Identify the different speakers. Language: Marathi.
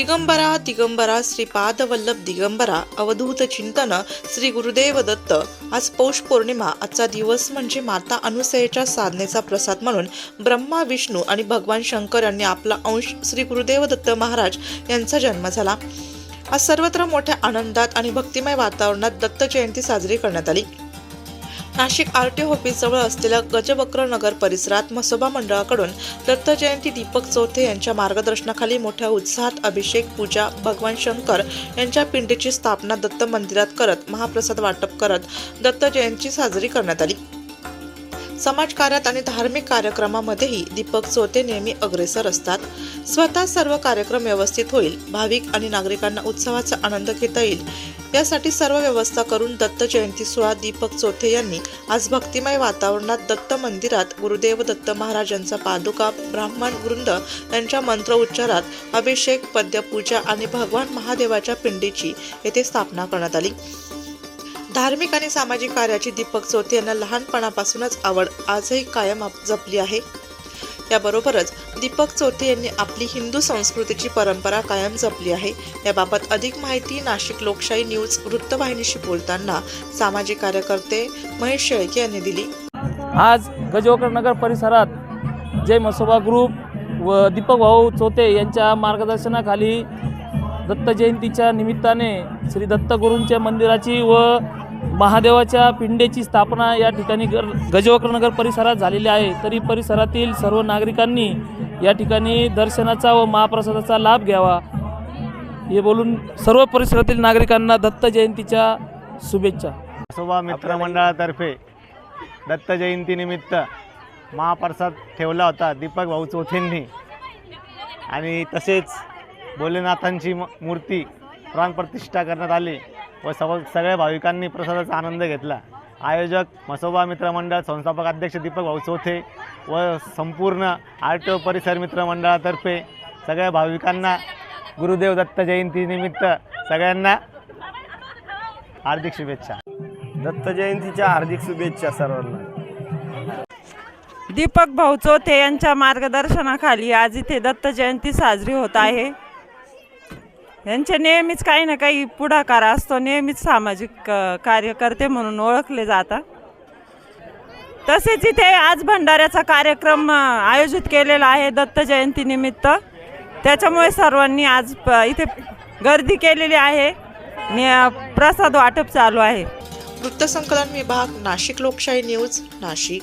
Speaker 1: दिगंबरा दिगंबरा श्रीपाद वल्लभ दिगंबरा अवधूत चिंतन श्री गुरुदेव दत्त. आज पौष पौर्णिमा आजचा दिवस म्हणजे माता अनुसयेच्या साधनेचा प्रसाद म्हणून ब्रह्मा विष्णू आणि भगवान शंकर यांनी आपला अंश श्री गुरुदेव दत्त महाराज यांचा जन्म झाला. आज सर्वत्र मोठ्या आनंदात आणि भक्तिमय वातावरणात दत्त जयंती साजरी करण्यात आली. नाशिक आर टी ऑफिसजवळ असलेल्या गजवक्र नगर परिसरात मसोबा मंडळाकडून दत्त जयंती दीपक चौथे यांच्या मार्गदर्शनाखाली मोठ्या उत्साहात अभिषेक पूजा भगवान शंकर यांच्या पिंडीची स्थापना दत्त मंदिरात करत महाप्रसाद वाटप करत दत्त जयंती साजरी करण्यात आली. समाजकार्यात आणि धार्मिक कार्यक्रमामध्येही दीपक चोते नेहमी अग्रेसर असतात. स्वतः सर्व कार्यक्रम व्यवस्थित होईल भाविक आणि नागरिकांना उत्सवाचा आनंद घेता येईल यासाठी सर्व व्यवस्था करून दत्त जयंती सोहळा दीपक चोथे यांनी आज भक्तिमय वातावरणात दत्त मंदिरात गुरुदेव दत्त महाराजांचा पादुका ब्राह्मण वृंद यांच्या मंत्र उच्चारात अभिषेक पद्यपूजा आणि भगवान महादेवाच्या पिंडीची येथे स्थापना करण्यात आली. धार्मिक आणि सामाजिक कार्याची दीपक चौथे यांना लहानपणापासूनच आवड आजही कायम जपली आहे. याबरोबरच दीपक चौथे यांनी आपली हिंदू संस्कृतीची परंपरा कायम जपली आहे. याबाबत अधिक माहिती नाशिक लोकशाही न्यूज वृत्तवाहिनीशी बोलताना सामाजिक कार्यकर्ते महेश शेळके यांनी दिली.
Speaker 2: आज गजवकर नगर परिसरात जय मसोबा ग्रुप व दीपक भाऊ चोते यांच्या मार्गदर्शनाखाली दत्त जयंतीच्या निमित्ताने श्री दत्तगुरूंच्या मंदिराची व महादेवाच्या पिंडेची स्थापना या ठिकाणी गर गजवक्रनगर परिसरात झालेली आहे. तरी परिसरातील सर्व नागरिकांनी या ठिकाणी दर्शनाचा व महाप्रसादाचा लाभ घ्यावा. हे बोलून सर्व परिसरातील नागरिकांना दत्त जयंतीच्या शुभेच्छा.
Speaker 3: सोबा मित्रमंडळातर्फे दत्त जयंतीनिमित्त महाप्रसाद ठेवला होता दीपक भाऊ चौथेंनी. आणि तसेच भोलेनाथांची म- मूर्ती प्राणप्रतिष्ठा करण्यात आली. व सव सगळ्या भाविकांनी प्रसादाचा आनंद घेतला. आयोजक मसोबा मित्रमंडळ संस्थापक अध्यक्ष दीपक भाऊ चौथे व संपूर्ण आर टी ओ परिसर मित्रमंडळातर्फे सगळ्या भाविकांना गुरुदेव दत्त जयंतीनिमित्त सगळ्यांना हार्दिक शुभेच्छा.
Speaker 4: दत्त जयंतीच्या हार्दिक शुभेच्छा सर्वांना.
Speaker 5: दीपक भाऊ चोथे यांच्या मार्गदर्शनाखाली आज इथे दत्त जयंती साजरी होत आहे. यांचे नेहमीच काही ना काही पुढाकार असतो नेहमीच सामाजिक अ, कार्यकर्ते म्हणून ओळखले जातात. तसेच इथे आज भंडाऱ्याचा कार्यक्रम अ, आयोजित केलेला आहे दत्त जयंतीनिमित्त त्याच्यामुळे सर्वांनी आज प- इथे गर्दी केलेली आहे. आणि अ, प्रसाद वाटप चालू आहे.
Speaker 1: वृत्तसंकलन विभाग नाशिक लोकशाही न्यूज नाशिक.